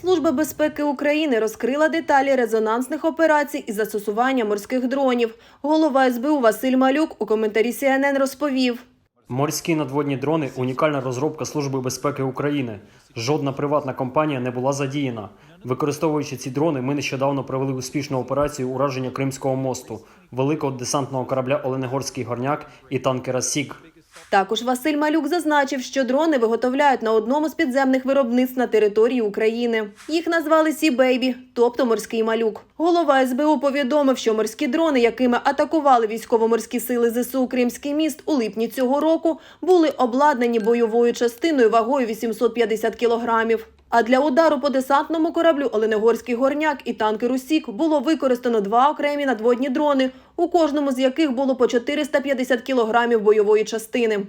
Служба безпеки України розкрила деталі резонансних операцій із застосування морських дронів. Голова СБУ Василь Малюк у коментарі CNN розповів. Морські надводні дрони унікальна розробка Служби безпеки України. Жодна приватна компанія не була задіяна. Використовуючи ці дрони, ми нещодавно провели успішну операцію ураження Кримського мосту, великого десантного корабля Оленегорський горняк і танкера Сік. Також Василь Малюк зазначив, що дрони виготовляють на одному з підземних виробництв на території України. Їх назвали Сі Бейбі, тобто морський малюк. Голова СБУ повідомив, що морські дрони, якими атакували військово-морські сили ЗСУ Кримський міст у липні цього року, були обладнані бойовою частиною вагою 850 кілограмів. А для удару по десантному кораблю Оленегорський горняк і танки Русік було використано два окремі надводні дрони, у кожному з яких було по 450 кілограмів бойової частини.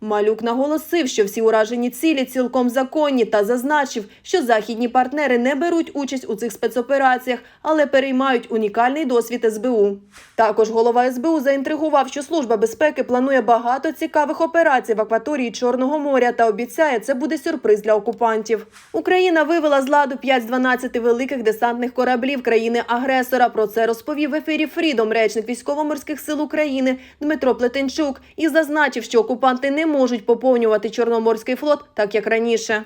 Малюк наголосив, що всі уражені цілі цілком законні та зазначив, що західні партнери не беруть участь у цих спецопераціях, але переймають унікальний досвід СБУ. Також голова СБУ заінтригував, що служба безпеки планує багато цікавих операцій в акваторії Чорного моря та обіцяє, це буде сюрприз для окупантів. Україна вивела з ладу 5 з 12 великих десантних кораблів країни-агресора. Про це розповів в ефірі Фрідом речник військово-морських сил України Дмитро Плетенчук і зазначив, що окупанти можуть поповнювати Чорноморський флот так як раніше.